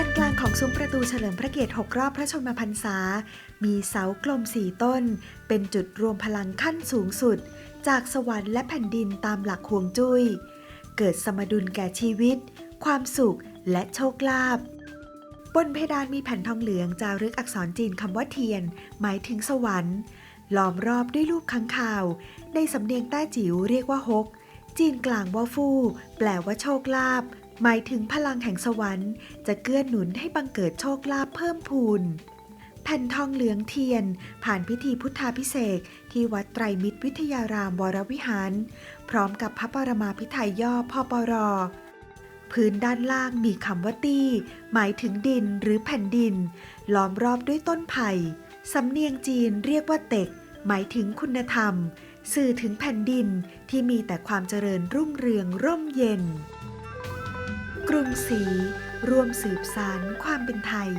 านกลางของซุ้มประตูเฉลิมพระเกียรติ 6 รอบพระชนมพรรษา มีเสากลมสี่ต้น เป็นจุดรวมพลังขั้นสูงสุด จากสวรรค์และแผ่นดินตามหลักห่วงจุย้ย เกิดสมดุลแก่ชีวิต ความสุขและโชคลาภบนเพดานมีแผ่นทองเหลืองจารึกอักษรจีนคำว่าเทียน หมายถึงสวรรค์ ล้อมรอบด้วยรูปค้างคาว ในสำเนียงใต้จิ๋วเรียกว่าฮก จีนกลางว่าฟู่แปลว่าโชคลาภ หมายถึงพลังแห่งสวรรค์จะเกื้อหนุนให้บังเกิดโชคลาภเพิ่มพูน แผ่นทองเหลืองเทียน ผ่านพิธีพุทธาพิเศษที่วัดไตรมิตรวิทยารามวรวิหาร พร้อมกับพระปรมาพิไทยย่อพอปรพื้นด้านล่างมีคำว่าตี้หมายถึงดินหรือแผ่นดิน ล้อมรอบด้วยต้นไผ่ สำเนียงจีนเรียกว่าเต็ก หมายถึงคุณธรรม สื่อถึงแผ่นดินที่มีแต่ความเจริญรุ่งเรืองร่มเย็น งศรีร่วมสืบสารความเป็นไทย